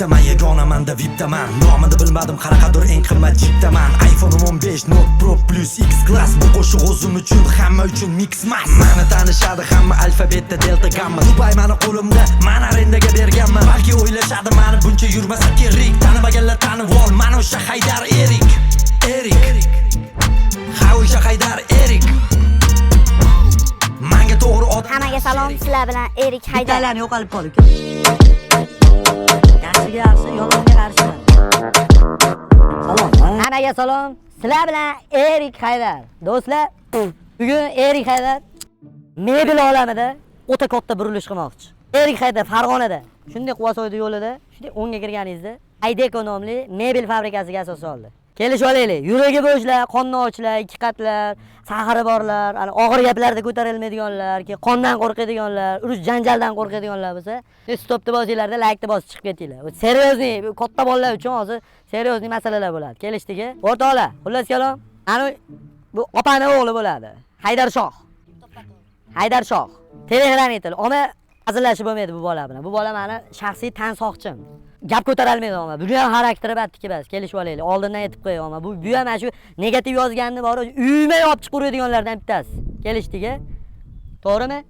chiptaman yagonamanda vipdaman nomini bilmadim qaraqadir eng qimmat chiptaman. iphone'im 15 note pro plus x class bu qo'shiq o'zim uchun hamma uchun mix mas mani tanishadi hamma alfabetda delta gamma. Dubay mani qo'limda man arendaga berganman. Balki o'ylashadi mani buncha yurmasa kerak tanimaganlar tanib ol. Mana o'sha haydar erik erik ha o'sha haydar erik manga to'g'ri ot Hammaga salom, sizlar bilan Erik Haydar. Yo'qolib qoldi uka. Yaxshi, yomonga qarshi. Salom. ha? Hammaga salom. Sizlar bilan Erik Haydar. Do'stlar, bugun Erik Haydar mebel olamida o'ta katta burilish qilmoqchi. Erik Haydar Farg'onada, shunday Quvasoyda yo'lida, shunday o'ngga kirganingizda Aydeko nomli mebel fabrikasiga asos soldi. Kelishib olaylik. Yuragi bo'shlar, qonni ochlar, ikki qatlar, sahari borlar, ana og'ir gaplarda ko'tarilmaydiganlar, keyin qondan qo'rqadiganlar, urush janjaldan qo'rqadiganlar bo'lsa, stopni bosinglarda, laykni bosib chiqib ketinglar. серьезный katta bolalar uchun hozir серьезный masalalar bo'ladi. Kelishdiki, o'rtoqlar, xullas kalom, ana bu opani o'g'li bo'ladi. Haydar Shoh. Haydar Shoh. Telegram Ona hazillashib bo'lmaydi bu bola bilan. Bu bola meni shaxsiy tan soqchim. Gap ko'tarolmaydi oma. Buni ham xarakteri batdiki bas. Kelishib olaylik. Oldindan aytib qo'yay oma. Bu bu ham mana shu negativ yozganni bor, uyma yopib chiqaradiganlardan bittasi. Kelishdiki. To'g'rimi?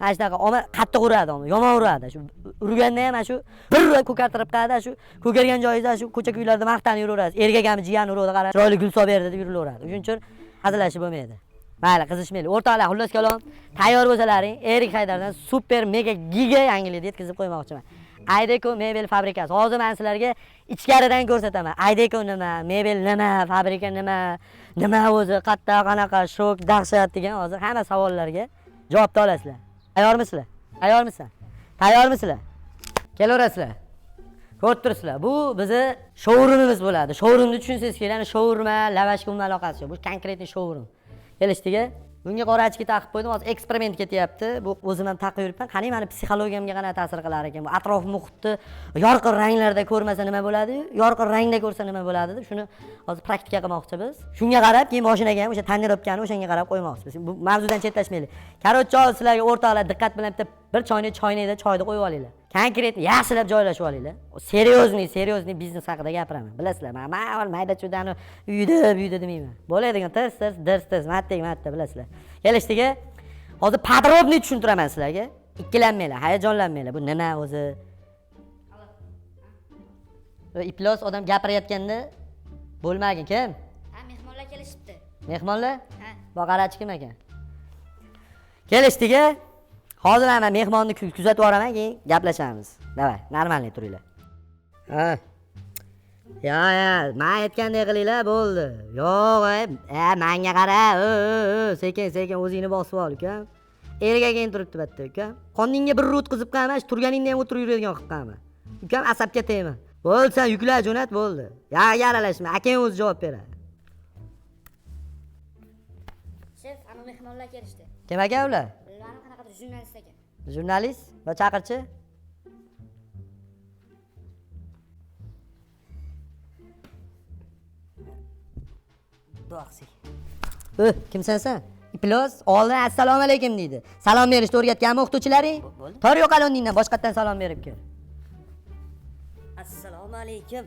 Mana shunaqa oma qattiq uradi oma, yomon uradi. Shu urganda ham mana shu bir ko'kartirib qada shu ko'kargan joyingizda shu ko'cha kuylarda maqtanib yuraverasiz. Ergagami jiyan uradi, qara. Chiroyli gul solib berdi deb yuraveradi. Shuning uchun hazillashib bo'lmaydi. Mayli, qizishmaylik. O'rtoqlar, xullas kalom, tayyor bo'lsalaring, Erik Haydardan super mega giga yangilikni yetkazib qo'ymoqchiman. Aydeko mebel fabrikasi. Hozir men sizlarga ichkaridan ko'rsataman. Aydeko nima, mebel nima, fabrika nima, nima o'zi, qatta, qanaqa, shok, dahshat degan hozir hamma savollarga javob olasizlar. Tayyormisizlar? Tayyormisizlar? Tayyormisizlar? Kelaverasizlar. Ko'rib turibsizlar. Bu bizni showroomimiz bo'ladi. Showroomni tushunsangiz kerak. Ya'ni showruma, lavashga umuman aloqasi yo'q. Bu konkretniy showroom. Kelishdiki, bunga qorachki taqib qo'ydim. Hozir eksperiment ketyapti. Bu o'zim ham taqib yuribman. Qani mani psixologiyamga qanaqa ta'sir qilar ekan? Bu atrof muhitni yorqin ranglarda ko'rmasa nima bo'ladi? Yorqin rangda ko'rsa nima bo'ladi deb shuni hozir praktika qilmoqchi biz. Shunga qarab, keyin mashinaga ham o'sha tonirovkani o'shanga qarab qo'ymoqchimiz. Bu mavzudan chetlashmaylik. Korotchi sizlarga o'rtoqlar diqqat bilan bitta bir choyni choynakda choyni qo'yib olinglar. Konkretni yaxshilab joylashib olinglar. Seriozniy, seriozniy biznes haqida gapiraman. Bilasizlar, men avval mayda-chuydani uyda, uyda demayman. Bo'ladigan tirs, tirs, dirs, tirs, mattek, matta bilasizlar. Kelishdiki, hozir podrobniy tushuntiraman sizlarga. Ikkilanmanglar, hayajonlanmanglar. Bu nima o'zi? Iplos odam gapirayotganda bo'lmagin kim? Ha, mehmonlar kelishibdi. Mehmonlar? Ha. Boqarachi kim ekan? Kelishdiki, hozir men mehmonni ku- kuzatib yuboraman, keyin gaplashamiz. Davay, normalniy turinglar. Ha. Ya, ya, men aytgandek qilinglar, bo'ldi. Yo'q, ey, e, menga qara, sekin, sekin o'zingni bosib ol, ukam. Ergaga turibdi batta, ukam. Qoningga bir o'tkazib qolmas, turganingda ham o'tirib yuradigan qilib qolma. Ukam asabga tegma. Bo'ldi, sen yukla jo'nat, bo'ldi. Ya, yaralashma, akang o'zi javob beradi. Shef, ana mehmonlar kelishdi. Kim ekan ular? Jurnalist ekan. Jurnalist va chaqirchi? Do'xsi. Ö, kimsan sen? Iplos, oldin assalomu alaykum deydi. Salom berishni o'rgatganmi o'qituvchilaring? Tor yo'qol o'rningdan boshqatdan salom berib kel. Assalomu alaykum.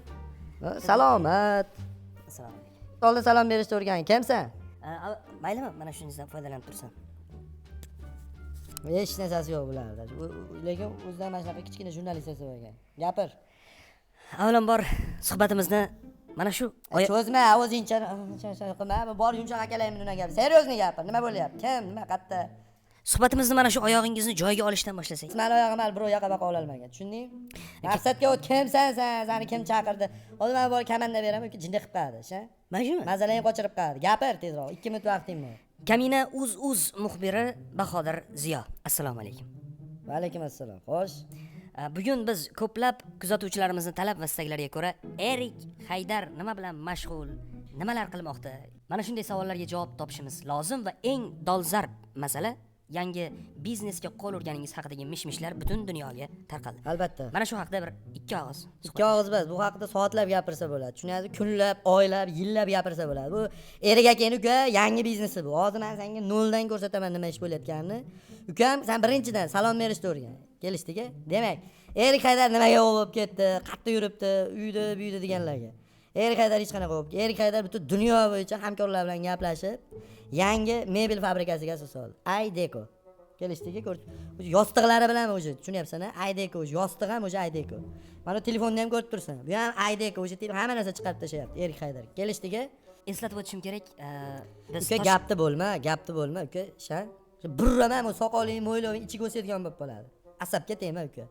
Salomat. Assalomu alaykum. Oldin salom berishni o'rgan. Kimsan? Maylimi? Mana shuningizdan foydalanib tursan. Hech narsasi yo'q bularda. Lekin o'zidan mana shunaqa kichkina jurnalist yasab olgan. Gapir. Avvalambor suhbatimizni mana shu oy- Cho'zma, o'zingcha qilma. Bor yumshoq akalayim nima gap. Seryozni gapir. Nima bo'lyapti? Kim? Nima qatta? suhbatimizni mana shu oyog'ingizni joyiga olishdan boshlasak. Mani oyog'im hali bir yoqqa baqa ololmagan. Tushundingmi? Maqsadga o't kimsan sen? Seni kim chaqirdi? Hozir men bor komanda beraman, jinda qilib sha? Mana shumi? Mazalang qochirib qadi. Gapir tezroq. 2 minut vaqting bor. Kamina uz uz muxbiri Bahodir Ziyo. Assalomu alaykum. Va alaykum assalom. Xo'sh. Bugun biz ko'plab kuzatuvchilarimizning talab va istaklariga ko'ra Erik Haydar nima bilan mashg'ul, nimalar qilmoqda? Mana shunday savollarga javob topishimiz lozim va eng dolzarb masala yangi biznesga qo'l urganingiz haqidagi mish-mishlar butun dunyoga tarqaldi. Albatta. Mana shu haqida bir ikki og'iz. Ikki og'iz bas. Bu haqida soatlab gapirsa bo'ladi. Tushunyapsizmi? Kunlab, oylab, yillab gapirsa bo'ladi. Bu erik akang uka yangi biznesi bu. Hozir men senga noldan ko'rsataman nima ish bo'layotganini. Ukam, sen birinchidan salom berishni o'rgan. kelishdiki demak erik haydar nimaga bo'lib ketdi qayerda yuribdi uyda buyda deganlarga erik haydar hech qanaqa bo'lib erik haydar butun dunyo bo'yicha hamkorlar bilan gaplashib yangi mebel fabrikasiga asos soldi aydeko kelishdiki yostiqlari bilan уже tushunyapsan aydeko yostiq ham o'sha aydeko mana telefonda ham ko'rib tursan bu ham aydeko o'sha tele- hamma narsa chiqarib tashlayapti erik haydar. Kelishdiki eslatib o'tishim kerak e, biz uka gapni bo'lma gapni bo'lma uka shan burraman bu soqoling mo'yloving ichiga o'sadigan bo'lib qoladi. Asabga tegma uka.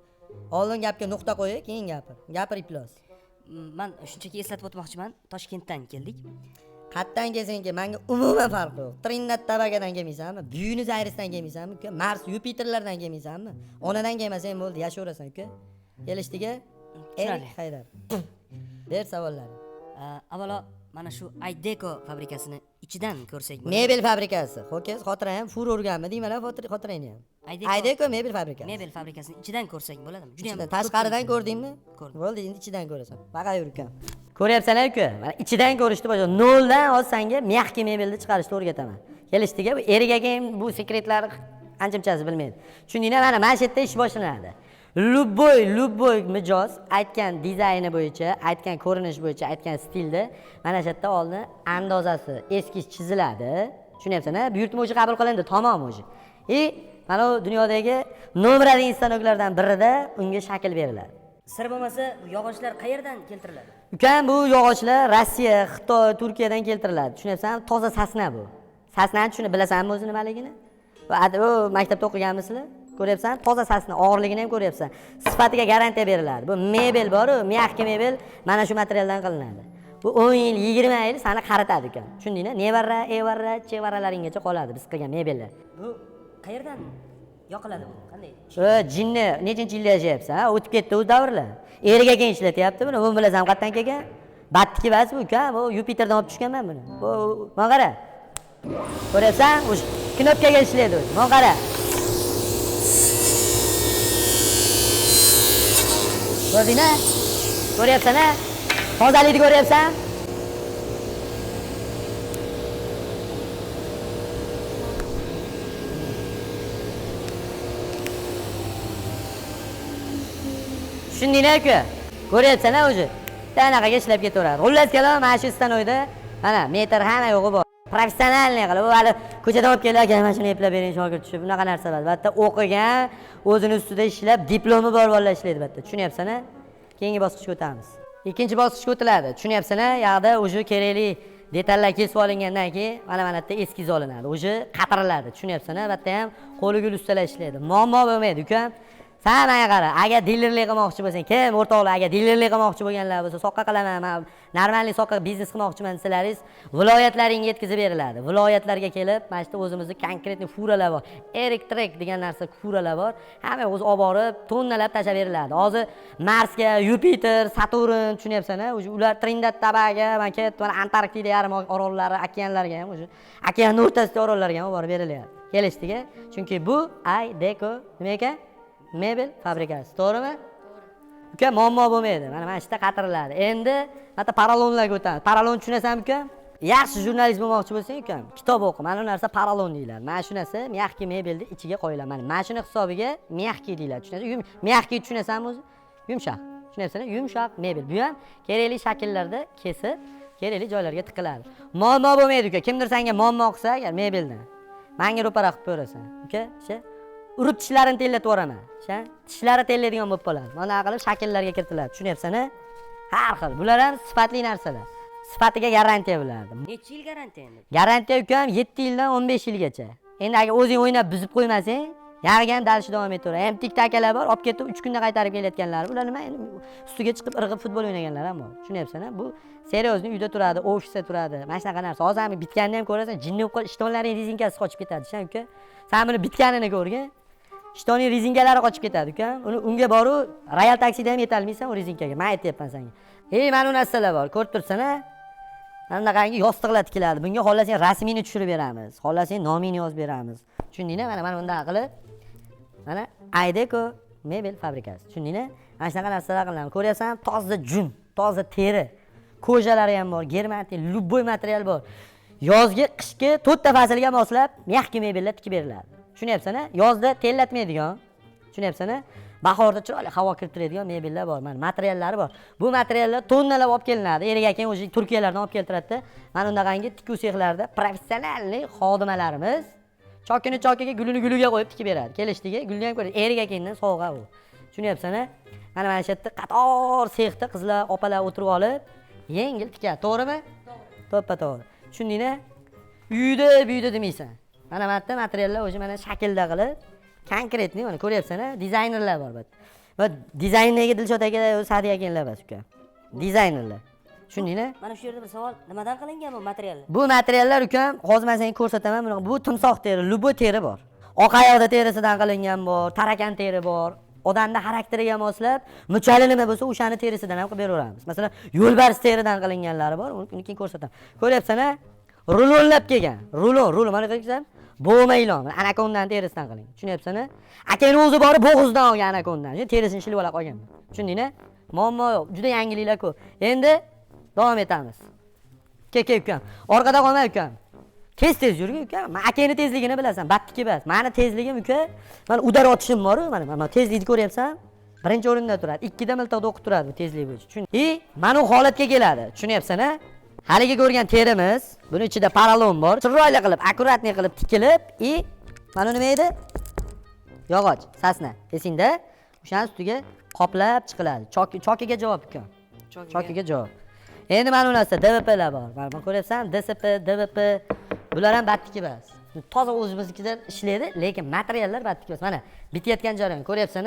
Oldin gapga nuqta qo'y keyin gapir. Gapir iflos. Man shunchaki eslatib o'tmoqchiman toshkentdan keldik qayerdan kelsang kel manga umuman farqi yo'q trindat tabagadan kelmaysanmi byunos ayresdan kelmaysanmi uka mars yupiterlardan kelmaysanmi onadan kelmasang bo'ldi yashayverasan uka kelishdiki Tushunarli. erik haydar. Ber savollaring E, avvalo mana shu aydeko fabrikasini ichidan ko'rsak mebel fabrikasi. Ho'kiz xotira ham fur urganmi deyman xotir- xotirangni ham Aydeko- mebel fabrikasi. Mebel fabrikasini ichidan ko'rsak bo'ladimi? Juda Ichidan, tashqaridan ko'rdingmi? Ko'rdim. bo'ldi endi ichidan ko'rasan. Baqa yur ukam ko'ryapsanlarku mana ichidan ko'rishni boshladi noldan hozir sanga mягкий mebelni chiqarishni o'rgataman. Kelishdiki bu erik ham bu sekretlarni ancha munchasi bilmaydi. Tushundinglar mana mana shu yerda ish boshlanadi. Любой любой mijoz aytgan dizayni bo'yicha aytgan ko'rinish bo'yicha aytgan stilda mana shu yerda oldin andozasi eskiz chiziladi. Tushunyapsan a buyurtma уже qabul qilindi tamom уже и mana bu dunyodagi nomeradagi stanoklardan birida unga shakl beriladi. Sir bo'lmasa bu yog'ochlar qayerdan keltiriladi? Ukam bu yog'ochlar rossiya xitoy turkiyadan keltiriladi. Tushunyapsanmi toza sasna bu. Sasnani tushunib bilasanmi o'zi nimaligini maktabda o'qiganmisizlar? Ko'ryapsan toza sasna og'irligini ham ko'ryapsan. Sifatiga garantiya beriladi. Bu mebel boru мягкий mebel mana shu materialdan qilinadi. Bu o'n yil yigirma yil sani qaritadi ukam. Tushundingmi nevara evara chevaralaringgacha qoladi biz qilgan mebellar. Bu qayerdan yoqiladi bu? Jinni yashayapsan ha? O'tib ketdi u davrlar. Erik aka ishlatyapti buni. Bu bilasan qayerdan kelgan? Batniki emas bu uka bu yupiterdan olib tushganman buni. Bu mana qara ko'ryapsan? O'sha knopkaga ishlaydi mana qara ko'rdingmi? Ko'ryapsan a tozalikni ko'ryapsan tushundinglar uka ko'ryapsan a уже anaqaga ishlab ketaveradi xullas kalom mana shu stanoyda mana metr hamma yo'g'i bor professionalniy qilib u hali ko'chadan olib kelib aka mana shuni eplab bering shogird tushib bunaqa narsa emas bu yerda o'qigan o'zini ustida ishlab diplomi bor bolalar ishlaydi bu yerda tushunyapsan a keyingi bosqichga o'tamiz ikkinchi bosqichga o'tiladi tushunyapsan a yoqda уже kerakli detallar kesib olingandan keyin mana mana yerda eskiz olinadi уже qatiriladi tushunyapsan a bu yerda ham qo'li gul ustalar ishlaydi muammo bo'lmaydi ukam san manga qara agar dilerlik qilmoqchi bo'lsang kim o'rtoqlar agar dilerlik qilmoqchi bo'lganlar bo'lsa soqqa qilaman man normalniy soqqa biznes qilmoqchiman desalaringiz viloyatlaringga yetkazib beriladi. Viloyatlarga kelib mana shu yerda o'zimizni konkretniy furalar bor. Erik trek degan narsa furalar bor. Hamma o'zi olib borib tonnalab tashlab beriladi. Hozir marsga yupiter saturn tushunyapsan уже ular trindat tabaga man ketib mana antarktida yarim orollari okeanlarga ham уже okeanni o'rtasidagi orollarga ham olib borib berilyapti. Kelishdik a chunki bu ay deko nima ekan mebel fabrikasi to'g'rimi uka muammo bo'lmaydi mana mana shu yerda qatiriladi endi mana paralonlarga o'tamiz paralon tushunasanmi uka yaxshi jurnalist bo'lmoqchi bo'lsang ukam kitob o'qi mana bu narsa paralon deyiladi mana shu narsa мягкий mebelni ichiga qo'yiladi mana mana shuni hisobiga мягкий deyiladi tushunasizmi Yum- мягкий tushunasanmi o'zi yumshoq tushunyapsizmi yumshoq mebel bu ham kerakli shakllarda kesib kerakli joylarga tiqiladi muammo bo'lmaydi uka kimdir senga muammo qilsa agar mebeldan manga ro'para qilib berasan uka sha urib tishlarini tellatib yuboraman sha tishlari tellaydigan bo'lib qoladi mana qilib shakllarga kiritiladi tushunyapsan har xil bular ham sifatli narsalar sifatiga garantiya bo'ladi necha yil garantiya endi garantiya ukam yetti yildan o'n besh yilgacha endi agar o'zing o'ynab buzib qo'ymasang yog'iga ham dalishda davom etaveradi ham tikta akalar bor olib ketib uch kunda qaytarib kelayotganlar ular nima endi ustiga chiqib irg'ib futbol o'ynaganlar ham bor tushunyapsan bu серьезный uyda turadi ofisda turadi mana shunaqa narsa hozir ham bitganini ham ko'rasan jinni bo'lib qolib ishtonlaring rezinkasi qochib ketadi shan uka san buni bitganini ko'rgin Ishtonning rezinkalari qochib ketadi uka uni unga boru royal taksida ham yetolmaysan u rezinkaga. Man aytyapman senga. Ey mana bu narsalar bor ko'rib turibsan a mana bunaqangi yostiqlar tikiladi. Bunga xohlasang rasmingni tushirib beramiz. Xohlasang nomingni yozib beramiz. Tushundingmi mana mana bunday qilib mana aydeko mebel fabrikasi. Tushundingmi mana shunaqa narsalar qilinadi. Ko'ryapsan toza jun toza teri. Ko'jalari ham bor germantin любой material bor. Yozgi qishki to'rtta faslga moslab мягкий mebellar tikib beriladi. Tushunyapsan a yozda tellatmaydigan tushunyapsan bahorda chiroyli havo kirtiradigan mebellar bor mana materiallari bor bu materiallar tonnalab olib kelinadi. Erik akang o'zi turkiyalardan olib keltiradida mana bunaqangi tikuv sexlarida professionalniy xodimalarimiz chokini chokiga gulini guliga qo'yib tikib beradi. Kelishdiki gulni ham ko'radi. Erik akangdan sovg'a u. Tushunyapsan mana mana shu yerda qator sexda qizlar opalar o'tirib olib yengil tikadi. To'g'rimi? To'ppa to'g'ri. Tushundingmi uyda buyda demaysan mana bu yerda materiallar o'sha mana shaklda qilib konkretniy mana ko'ryapsan dizaynerlar bor bu. Va dizaynerga dilshod aka sadiq akalar emas uka. Dizaynerlar. Tushundingmi mana shu yerda bir savol nimadan qilingan bu materiallar bu materiallar ukam hozir man senga ko'rsataman bunaqa bu timsoh teri любой teri bor. Oq ayoqda terisidan qilingan bor tarakan teri bor. Odamni xarakteriga moslab muchali nima bo'lsa o'shani terisidan ham qilib beraveramiz. Masalan yo'lbars teridan qilinganlari bor uni keyin ko'rsataman. Ko'ryapsan a rulonlab kelgan. Rulo rulo mana qarasam bo'g'ma anakondani terisidan qiling. Tushunyapsan akangni o'zi borib bo'g'izdan olgan anakondani terisini shilib ola qolgan tushundingmi? Muammo yo'q. Juda yangiliklar ko'p endi davom etamiz. Kel ukam. Orqada qolma ukam. Tez tez yurgin ukam. Man akangni tezligini bilasan. Battiki emas mani tezligim uka. Mana udar otishim boru. Mana mana tezlikni ko'ryapsan. Birinchi o'rinda turadi. Ikkida miltiqda o'qib turadi bu tezlik bo'yicha. Tushun и mana bu holatga keladi. Tushunyapsan a haligi ko'rgan terimiz buni ichida paralon bor. Chiroyli qilib akkuratniy qilib tikilib и mana nima edi? Yog'och sasna esingda o'shani ustiga qoplab chiqiladi. Choki- chokiga javob ukam chokiga. Javob. Endi mana bu narsa dvplar bor. Mana bu ko'ryapsan dsp dvp bular ham batniki emas toza o'zimiznikidan ishlaydi lekin materiallar batniki emas mana bitayotgan jarayon ko'ryapsan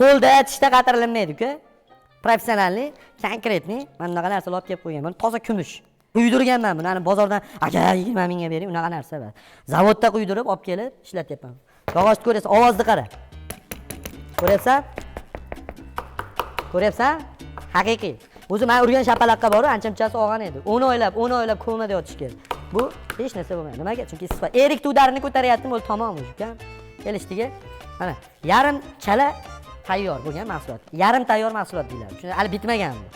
qo'lda tishda qatirilmaydi uka professionalniy konkretniy mana bunaqa narsalar olib kelib qo'ygan. Buni toza kumush Uydurgan ben bunu. Hani bozordan aka 20 mingga bering, unaqa narsa emas. Zavodda quydirib olib kelib ishlatyapman. Yog'ochni ko'rasiz, ovozni qara. Ko'ryapsan? Ko'ryapsan? Haqiqiy. O'zi men urgan shapalaqqa boru ancha-munchasi olgan edi. 10 oylab, 10 oylab komada yotish kerak. Bu hech narsa bo'lmaydi. Nimaga? Chunki siz erik tudarini ko'taryaptim, o'zi tamom ukam. Kelishdiga mana yarim chala tayyor bo'lgan mahsulot. Yarim tayyor mahsulot deyiladi. Chunki hali bitmagan bu.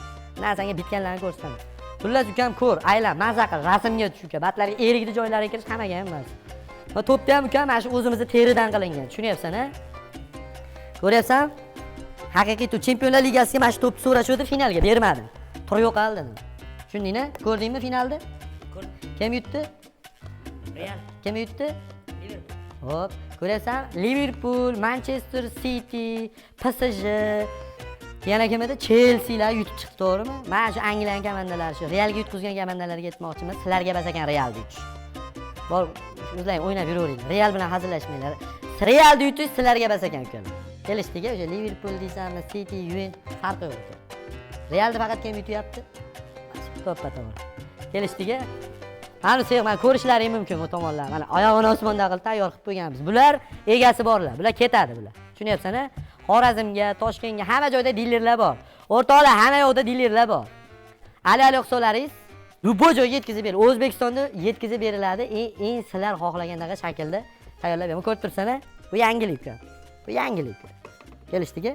Na senga bitganlarini ko'rsataman xullas ukam ko'r aylan maza qil rasmga tush uka batlarga erikni joylariga kirish hammaga ham emas. Va to'pni ham ukam mana shu o'zimizni teridan qilingan. Tushunyapsan a ko'ryapsan? Haqiqiy to'p chempionlar ligasiga mana shu to'pni so'rashuvdi finalga bermadi tur yo'qoldi tushundingmi? Ko'rdingmi finalni? Kim yutdi? Real. Kim yutdi? Ho'p ko'ryapsan? Liverpul manchester siti psj yana kim edi chelsilar yutib chiqdi to'g'rimi? Mana shu angliyaning komandalari shu. Realga yutqizgan komandalarga aytmoqchiman sizlarga bas ekan realni yutish bor o'zlaring o'ynab yuraveringlar real bilan hazillashmanglar. Realni yutish sizlarga bas ekan ukalar kelishdiki o'sha liverpul deysanmi siti yuventus farqi yo'q uka realni faqat kim yutyapti? To'ppa to'g'ri. Kelishdiki mana bu mana ko'rishlaring mumkin bu tomonlar. Mana oyog'ini osmonda qilib tayyor qilib qo'yganmiz. Bular egasi borlar bular ketadi bular. Tushunyapsan a xorazmga toshkentga hamma joyda dilerlar bor. O'rtoqlar hamma yoqda dilerlar bor. Ali ali hisoblaringiz любой joyga yetkazib beradi o'zbekistonda yetkazib beriladi eng eng sizlar xohlagandaqa shaklda tayyorlab beraman ko'rib tursan a bu yangilik bu yangilik kelishdiki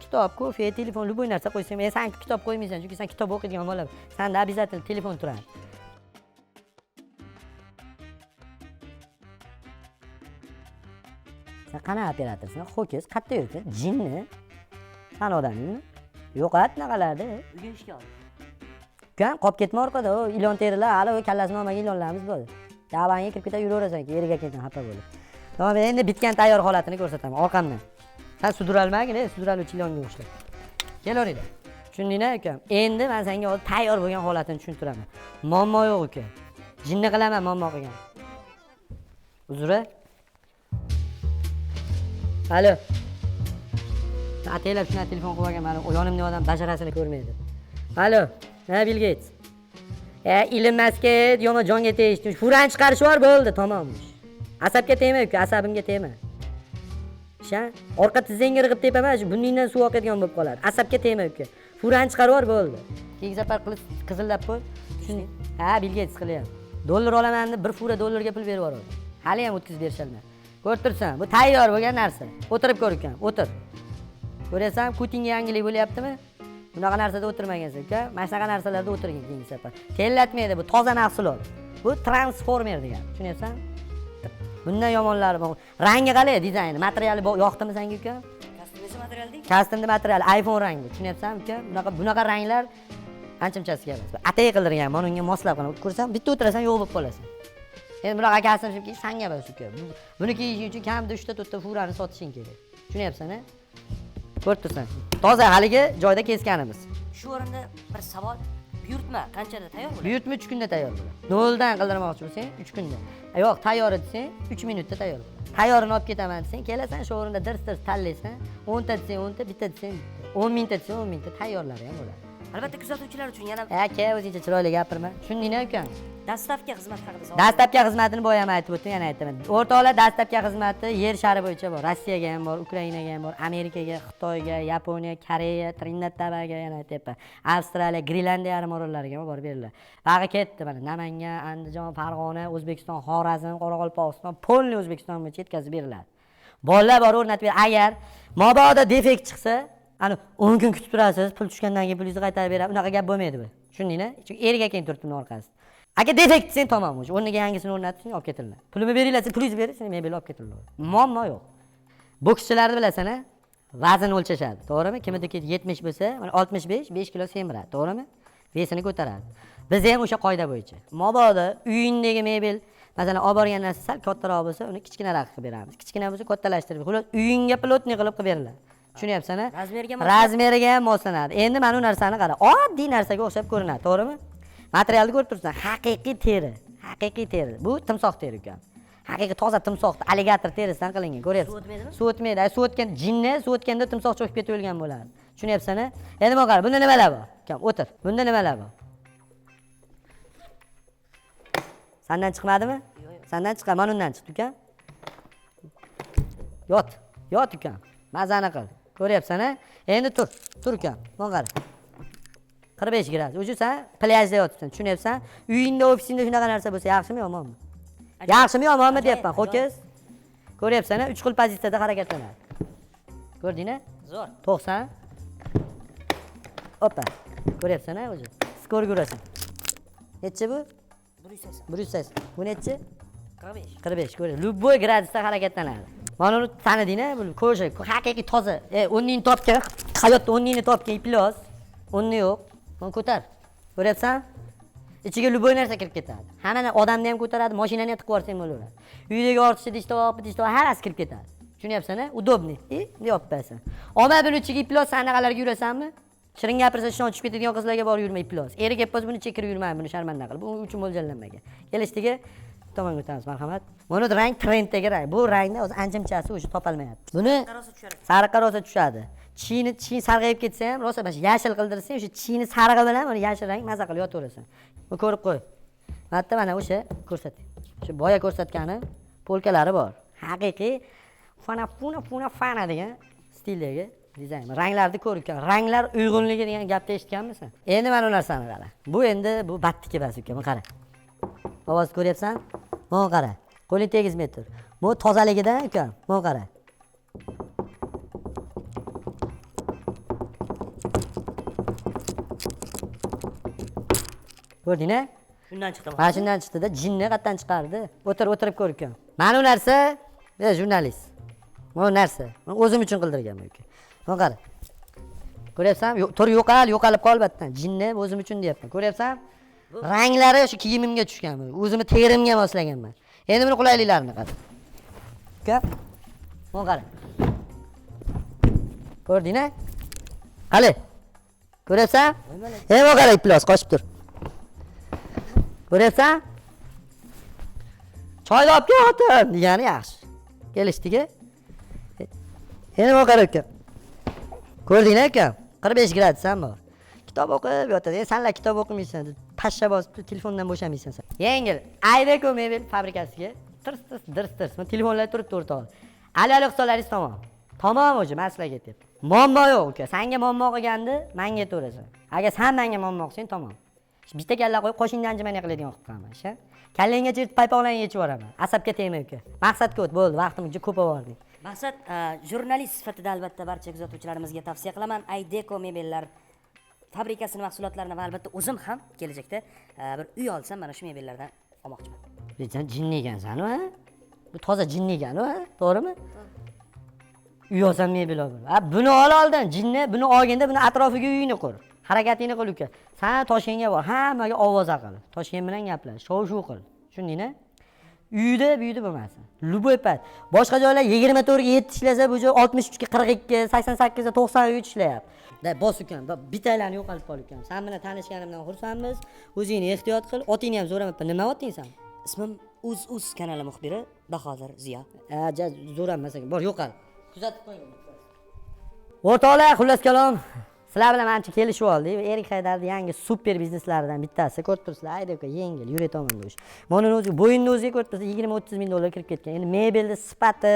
kitob kofe telefon любой narsa qo'ysang men san kitob qo'ymaysan chunki san kitob o'qiydigan bola sanda обязательно telefon turadi. Qanaqa operatorsan ho'kiz qayerda yuribsan jinni san odamingmi yo'qat bunaqalarni bugun ishga oldi ukam qolib ketma orqada o ilon terilar hali u kallasini olmagan ilonlarimiz bor davangga kirib ketib yuraverasan keyin eriga ketdan xafa bo'lib et endi bitgan tayyor holatini ko'rsataman orqamdan san sudralmagin e sudraluvchi ilonga o'xshab kelaveringlar tushundingmi ukam endi man senga hozir tayyor bo'lgan holatini tushuntiraman muammo yo'q uka jinni qilaman muammo qilgan uzra alo ataylab shunaqa telefon qilib olgan mani yonimda odam basharasini ko'rmaydi. Alo ha bill geyts e ilon maska yomon jonga tegishdi furani chiqarish bor bo'ldi tamom asabga tegma uka asabimga tegma sha orqa tizzangga irg'ib tepaman shu burningdan suv oqadigan bo'lib qoladi. Asabga tegma uka furani chiqarib yubor bo'ldi. Keyingi safar qilib qizillab qo'y. Tushunding ha bill geyts qilyapti dollar olaman deb bir fura dollarga pul berib yuboradi. Hali ham o'tkazib berisholmadi ko'rib tursan bu tayyor bo'lgan narsa. O'tirib ko'r ukam o'tir. Ko'ryapsan putinga yangilik bo'lyaptimi? Bunaqa narsada o'tirmagansan uka mana shunaqa narsalarda o'tirgin keyingi safar. Terlatmaydi bu toza mahsulot. Bu transformer degani tushunyapsan? Bundan yomonlari bor. Rangi qalay dizayni materiali yoqdimi senga uka kastinni materiali iphone rangi. Tushunyapsanmi uka bunaqa bunaqa ranglar ancha munchasi kerak emas. Atay qildirgan mana unga moslab ko'rsam bitta o'tirasan yo'q bo'lib qolasan endi bunaqa kastim shunki sanga bas uka Bu- buni kiyish uchun kamida uchta to'rtta furani sotishing kerak. Tushunyapsan a ko'rib tursan toza haligi joyda kesganimiz. Shu o'rinda bir savol. Buyurtma. Qanchada tayyor bo'ladi? Buyurtma uch kunda tayyor bo'ladi. Noldan qildirmoqchi bo'lsang uch kunda. Yo'q tayyor desang uch minutda tayyor bo'ladi. Tayyorini olib ketaman desang kelasan shu o'rinda dirs dirs tanlaysan o'nta desang o'nta bitta desang bitta. O'n mingta desang o'n mingta. Tayyorlari ham bo'ladi albatta kuzatuvchilar uchun yana aka o'zingcha chiroyli gapirma. Tushundingmi ukam dastavka xizmati haqida dastlabki xizmatini boya ham aytib o'tdim yana aytaman. O'rtoqlar dastlabki xizmati yer shari bo'yicha bor. Rossiyaga ham bor ukrainaga ham bor amerikaga xitoyga yaponiya koreya trinidad tobago yana aytyapman. Avstraliya grenlandiya yarim orollariga ham borib beriladi bag'i ketdi mana namangan andijon farg'ona o'zbekiston xorazm qoraqalpog'iston polniy o'zbekiston bo'yicha yetkazib beriladi bolalar bor o'rnatib agar mabodo defekt chiqsa ani o'n kun kutib turasiz pul tushgandan keyin pulingizni qaytarib beraman unaqa gap bo'lmaydi bu tushundingmi chunki erga keyin turibdi orqasida aka defekt desang tamom уже o'rniga yangisini o'rnating olib ketinglar pulimni beringlar siz pulingizni bering sizni mebel olib ketinglar muammo yo'q. Bokschilarni bilasan a vazn o'lchashadi to'g'rimi? Kimniki yetmish bo'lsa mana oltmish besh besh kilo semiradi to'g'rimi? Vesini ko'taradi. Biz ham o'sha qoida bo'yicha. Mabodo uyingdagi mebel masalan olib borgan narsa sal kattaroq bo'lsa uni kichkinaroq qilib beramiz. Kichkina bo'lsa kattalashtirib xullas uyingga плотный qilib qilib beriladi tushunyapsan Razmeriga razmeriga ham moslanadi endi mana bu narsani qara. Oddiy narsaga o'xshab ko'rinadi to'g'rimi? Materialni ko'rib turibsan haqiqiy teri. Haqiqiy teri. Bu timsoh teri ukan haqiqiy toza timsohni alligator terisidan qilingan ko'ryapsiz? Suv o'tmaydimi? suv o'tmaydi. Ay, suv o'tgan jinni suv o'tganda timsoh cho'kib ketib o'lgan bo'ladi tushunyapsan a endi mana qara bunda nimalar bor? Ukam o'tir. Bunda nimalar bor? Sandan chiqmadimi? Sandan chiqqan mana undan chiqdi ukam. Yot yot ukam. Mazani qil ko'ryapsan a endi tur tur ukam mana qara qirq besh gradus уже san plyajda yotibsan tushunyapsan uyingda ofisingda shunaqa narsa bo'lsa yaxshimi yomonmi yaxshimi yomonmi Ajoyib, deyapman ho'kiz ko'ryapsan a uch xil pozitsiyada harakatlanadi ko'rdingmi zo'r to'qson opa ko'ryapsan a уже скорый urasan nechi bu bir yuz sakson bir yuz sakson bu nechi qirq besh qirq besh ko'ring любой gradusda harakatlanadi mana uni tanidingmi bu ko'sha haqiqiy toza e o'rningni topgan hayotda o'rningni topgan iplos o'rni yo'q mana ko'tar ko'ryapsan ichiga любой narsa kirib ketadi hamma na- odamni ham ko'taradi mashinani ham tiqib yuborsang bo'laveradi uydagi ortiqcha idish tovoq idish tovoq hammasi kirib ketadi tushunyapsan a удобный и yopib qo'yasan olma buni ichiga iplos sanaqalarga yurasanmi shirin gapirsa ishdan chiqib ketadigan qizlarga borib yurma iplos eri kelib qolsa buni ichiga kirib yurmayman buni sharmanda qilib bu uchun mo'ljallanmagan kelishdagi tomonga o'tamiz marhamat. Buni rang trenddagi rang bu rangni o'zi munchasi o'sha topolmayapti. Buni sariqqa rosa tushadi. chiyni chiy sarg'ayib ketsa ham rosa mana shu yashil qildirsang o'sha chiyni sarig'i bilan mana yashil rang maza qilib yotaverasan. Bu ko'rib qo'y. Mana yerda mana o'sha ko'rsating. Shu boya ko'rsatgani polkalari bor. Haqiqiy fana funa funa fana degan stildagi dizayn. Ranglarni ko'r uka ranglar uyg'unligi degan gapni eshitganmisan? Endi mana bu narsani qara bu endi bu batniki emas uka mana qara. Ovozni ko'ryapsan mana qara. Qo'ling tegizmay tur bu tozaligidan uka mana qara. Ko'rding a shundan chiqdi mana shundan chiqdida. Jinni qayerdan chiqardi? O'tir o'tirib ko'r uka mana bu narsa e jurnalist. Bu narsa. O'zim uchun qildirganman uka. Mana qara. Ko'ryapsanmi? Tur yo'qal yo'qolib qol battan jinni o'zim uchun deyapman. Ko'ryapsan ranglari shu kiyimimga tushgan bu. o'zimni terimga moslaganman endi buni qulayliklarini qara. Uka mana qara. Ko'rding a qali ko'ryapsan e mana qara iplos qochib tur. Ko'ryapsan? Choyni olib kel xotin degani yaxshi. Kelishdiki. Endi mana qara uka ko'rdinglar ukam? Qirq besh gradusdan bor. Kitob o'qib yotadi. Endi sanlar kitob o'qimaysan pashsha bosib telefondan bo'shamaysan san yengil aydeco mebel fabrikasiga. Tirs tirs dirs tirs telefonlar turibdi o'rtog'i ali ali tamom tamom уже man sizlarga muammo yo'q uka. Sanga muammo qilganni manga aytaverasan agar san manga muammo qilsang tamom bitta kalla qo'yib qo'shningni anjumanga qiladigan qilib qo'yaman sha kallangga paypoqlarni yechib yuboraman asabga tegma uka. Maqsadga o't bo'ldi vaqtim juda ko'p bo'lib yubordik maqsad e, jurnalist sifatida albatta barcha kuzatuvchilarimizga tavsiya qilaman. Aydeko mebellar fabrikasini mahsulotlarini va albatta o'zim ham kelajakda a, bir uy olsam mana shu mebellardan olmoqchiman sen jinni ekansan a bu toza jinni ekan a to'g'rimi uy olsam mebel olaman a buni ol oldin jinni buni olganda buni atrofiga uyingni qur harakatingni qil uka san toshkentga bor hammaga ovoza qil toshkent bilan gaplash shov shuv qil tushundingmi uyda buyda bo'lmasin любой payt boshqa joylar yigirma to'rtga yetti ishlasa bu joy oltmish uchga qirq ikki sakson sakkizga to'qson uch ishlayapti da bos ukam bittalarni yo'qotib qol ukam san bilan tanishganimdan xursandmiz o'zingni ehtiyot qil otingni ham so'ramabman nima oting san ismim uz uz kanali muxbiri bahodir ziyo ekan. Bor, yo'qol. Kuzatib qo'ying. O'rtoqlar, xullas kalom. Sizlar bilan ancha kelishib oldik. Erik Haydarning yangi super bizneslaridan bittasi. Ko'rib turibsizlar, ayda uka yengil, yurak tomonga o'sh. Mana o'zi bo'yinni o'ziga ko'rib turibsiz, 20-30 ming dollar kirib ketgan. Endi mebelni sifati,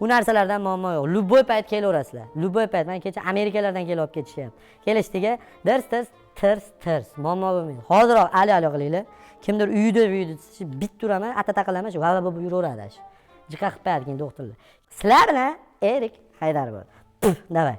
u narsalardan muammo yo'q. Любой payt kelaverasizlar. Любой payt. Men kecha Amerikalardan kelib olib ketishyapti. Kelishdiga dirs tirs tirs tirs muammo bo'lmaydi. Hoziroq ali ali qilinglar. Kimdir uyida uyida bit turaman, atata qilaman, shu va va bo'lib yuraveradi. shu. jiqa qilib qo'yadi keyin doktorlar sizlar bilan erik haydar bor Puf, давай